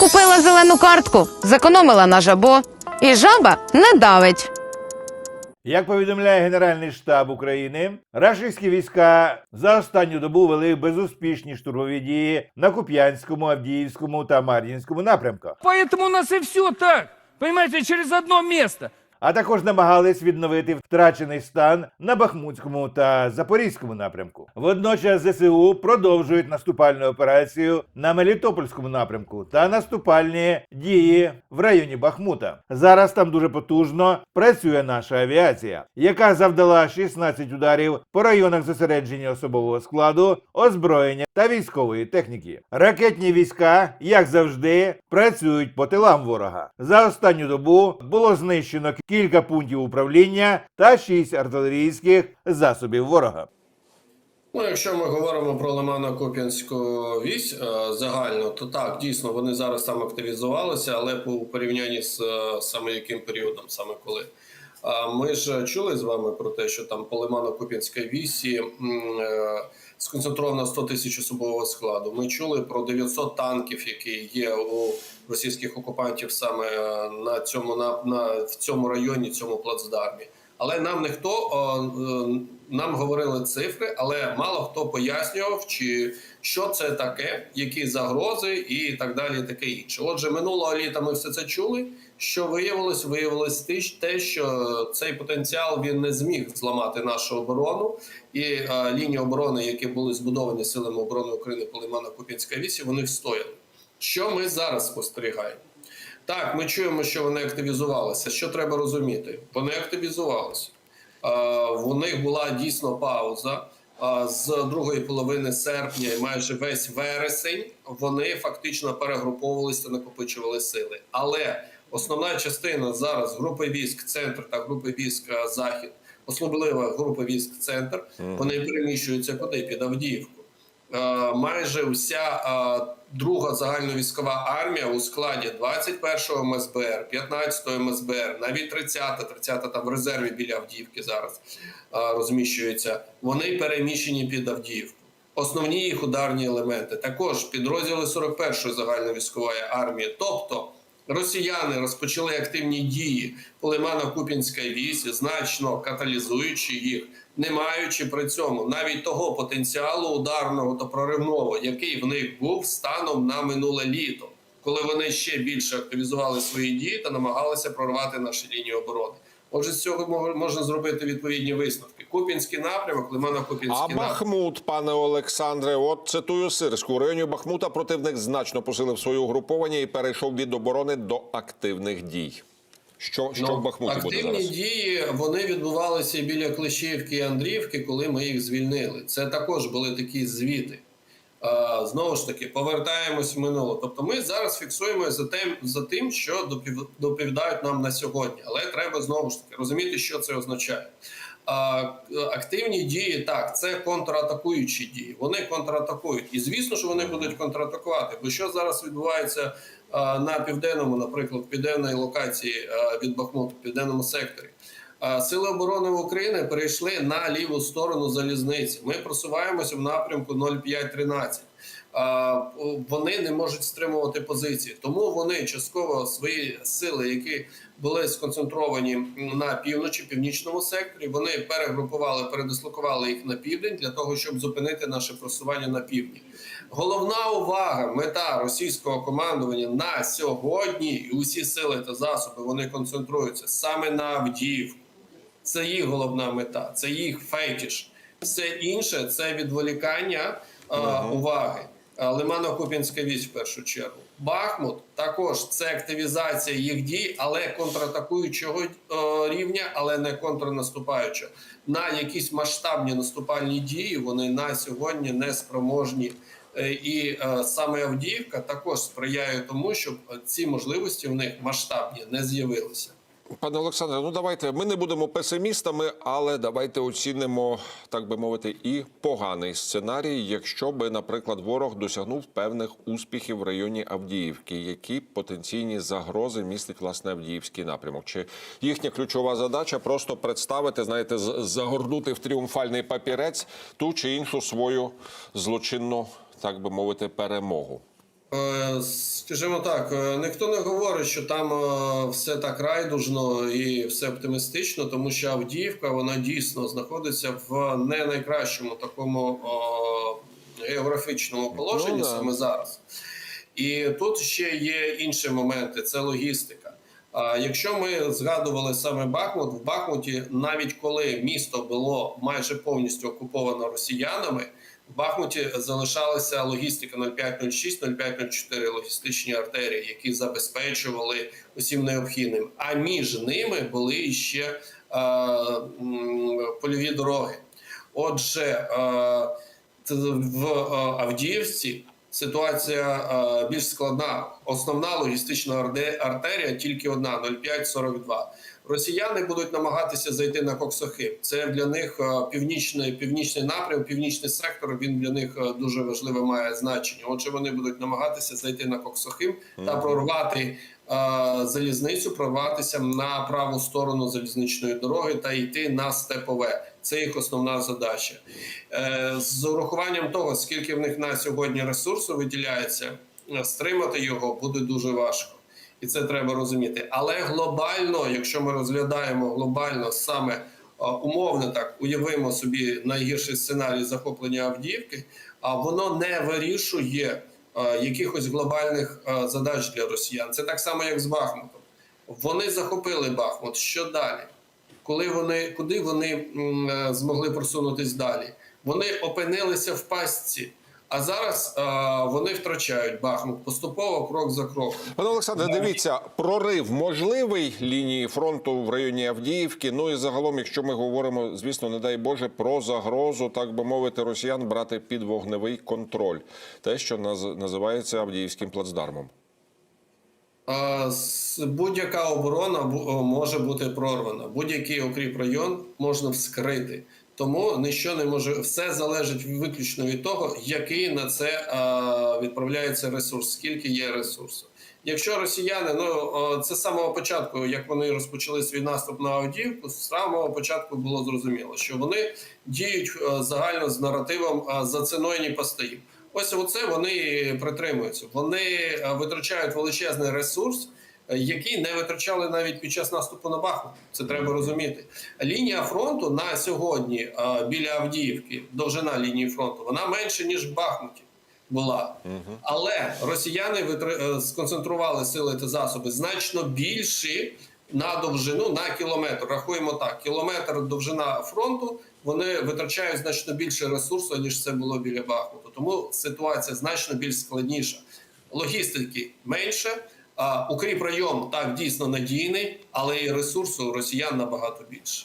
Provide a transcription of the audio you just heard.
Купила зелену картку, зекономила на жабо, і жаба не давить. Як повідомляє Генеральний штаб України, рашистські війська за останню добу вели безуспішні штурмові дії на Куп'янському, Авдіївському та Мар'їнському напрямках, Поэтому у нас і все так. Понимаете, через одно место. А також намагались відновити втрачений стан на Бахмутському та Запорізькому напрямку. Водночас ЗСУ продовжують наступальну операцію на Мелітопольському напрямку та наступальні дії в районі Бахмута. Зараз там дуже потужно працює наша авіація, яка завдала 16 ударів по районах зосередження особового складу, озброєння та військової техніки. Ракетні війська, як завжди, працюють по тилам ворога. За останню добу було знищено кілька пунктів управління та 6 артилерійських засобів ворога. Ну, якщо ми говоримо про Лимано-Куп'янську вісь е, загально, то так, дійсно, вони зараз там активізувалися, але по порівнянні з е, саме яким періодом, саме коли. Ми ж чули з вами про те, що там по Лимано-Куп'янській вісі м, е, сконцентровано 100 тисяч особового складу. Ми чули про 900 танків, які є у російських окупантів саме е, на цьому на, на в цьому районі, цьому плацдармі. Але нам ніхто е, нам говорили цифри, але мало хто пояснював, чи що це таке, які загрози і так далі, таке інше. Отже, минулого літа ми все це чули. Що виявилось, виявилось те, що цей потенціал він не зміг зламати нашу оборону, і е, лінії оборони, які були збудовані силами оборони України по Лимано-Куп'янській вісі, вони встояли. Що ми зараз спостерігаємо? Так, ми чуємо, що вони активізувалися. Що треба розуміти? Вони активізувалися. Е, В них була дійсно пауза. Е, З другої половини серпня і майже весь вересень вони фактично перегруповувалися та накопичували сили. Але основна частина зараз групи військ центр та групи військ е, захід, особливо група військ центр, вони переміщуються куди під Авдіївку. Е, майже вся е, друга загальновійськова армія у складі 21-го МСБР, 15-го МСБР, навіть 30-та, 30-та там в резерві біля Авдіївки зараз е, розміщується. Вони переміщені під Авдіївку. Основні їх ударні елементи також підрозділи 41-ї загальновійськової армії. Тобто росіяни розпочали активні дії по Лимано-Купінській вісі, значно каталізуючи їх, не маючи при цьому навіть того потенціалу ударного та проривного, який в них був станом на минуле літо, коли вони ще більше активізували свої дії та намагалися прорвати наші лінії оборони. Отже, з цього мож- можна зробити відповідні висновки. Купінський напрямок, А Лимано-Купінський напрямок. Бахмут, пане Олександре, от цитую Сирську. У районі Бахмута противник значно посилив своє угруповання і перейшов від оборони до активних дій. Що, що в Бахмуті буде Ну, активні зараз? дії вони відбувалися біля Клещівки і Андріївки, коли ми їх звільнили. Це також були такі звіти. Знову ж таки, повертаємось в минуле. Тобто, ми зараз фіксуємо за тим, за тим, що доповідають нам на сьогодні. Але треба знову ж таки розуміти, що це означає. Активні дії так, це контратакуючі дії. Вони контратакують, і звісно, що вони будуть контратакувати. Бо що зараз відбувається на південному, наприклад, південної локації від Бахмуту, південному секторі. Сили оборони України перейшли на ліву сторону залізниці. Ми просуваємося в напрямку 0513. А, Вони не можуть стримувати позиції, тому вони частково свої сили, які були сконцентровані на півночі, північному секторі, вони перегрупували, передислокували їх на південь для того, щоб зупинити наше просування на півдні. Головна увага, мета російського командування на сьогодні, і усі сили та засоби вони концентруються саме на Авдіївку. Це їх головна мета, це їх фетіш. Все інше це відволікання е, уваги. Лимано-Купінська вісь в першу чергу. Бахмут також це активізація їх дій, але контратакуючого е, рівня, але не контрнаступаючого. На якісь масштабні наступальні дії вони на сьогодні не спроможні. Е, І е, саме Авдіївка також сприяє тому, щоб ці можливості в них масштабні не з'явилися. Пане Олександре, ну давайте ми не будемо песимістами, але давайте оцінимо, так би мовити, і поганий сценарій, якщо би, наприклад, ворог досягнув певних успіхів в районі Авдіївки, які потенційні загрози містить власне Авдіївський напрямок. Чи їхня ключова задача просто представити, знаєте, загорнути в тріумфальний папірець ту чи іншу свою злочинну, так би мовити, перемогу. Е, Скажімо так, е, ніхто не говорить, що там е, все так райдужно і все оптимістично, тому що Авдіївка вона дійсно знаходиться в не найкращому такому географічному положенні Ну, саме зараз. І тут ще є інші моменти: це логістика. А якщо ми згадували саме Бахмут, в Бахмуті, навіть коли місто було майже повністю окуповано росіянами, в Бахмуті залишалася логістика 0506, 0504 логістичні артерії, які забезпечували усім необхідним. А між ними були ще е, польові дороги. Отже, е, в е, Авдіївці ситуація е, більш складна. Основна логістична артерія тільки одна 0542. Росіяни будуть намагатися зайти на Коксохи. Це для них е, північний північний напрям, північний сектор. Він для них е, дуже важливе має значення. Отже, вони будуть намагатися зайти на Коксохим та прорвати е, залізницю, прорватися на праву сторону залізничної дороги та йти на степове. Це їх основна задача. Е, З урахуванням того, скільки в них на сьогодні ресурсу виділяється, стримати його буде дуже важко. І це треба розуміти. Але глобально, якщо ми розглядаємо глобально саме умовно так, уявимо собі найгірший сценарій захоплення Авдіївки, а воно не вирішує якихось глобальних задач для росіян. Це так само, як з Бахмутом. Вони захопили Бахмут. Що далі? Коли вони куди вони е, змогли просунутись далі? Вони опинилися в пастці. А зараз е, вони втрачають Бахмут поступово, крок за кроком. Пане Олександре, дивіться, прорив можливий лінії фронту в районі Авдіївки. Ну і загалом, якщо ми говоримо, звісно, не дай Боже, про загрозу, так би мовити, росіян брати під вогневий контроль, те, що наз- називається Авдіївським плацдармом. Будь-яка оборона може бути прорвана. Будь-який окріп район можна вскрити. Тому ніщо не може все залежить виключно від того, який на це відправляється ресурс, скільки є ресурсу. Якщо росіяни, ну це з самого початку, як вони розпочали свій наступ на Авдіївку, з самого початку було зрозуміло, що вони діють загально з наративом за ціною не постоїть. Ось оце вони притримуються. Вони е, витрачають величезний ресурс, е, який не витрачали навіть під час наступу на Бахмут. Це треба розуміти. Лінія фронту на сьогодні е, біля Авдіївки, довжина лінії фронту, вона менше ніж в Бахмуті була. Але росіяни сконцентрували сили та засоби значно більші на довжину на кілометр. Рахуємо так: кілометр довжина фронту. Вони витрачають значно більше ресурсу, ніж це було біля Бахмуту. Тому ситуація значно більш складніша. Логістики менше. А укріп район так дійсно надійний, але і ресурсу росіян набагато більше.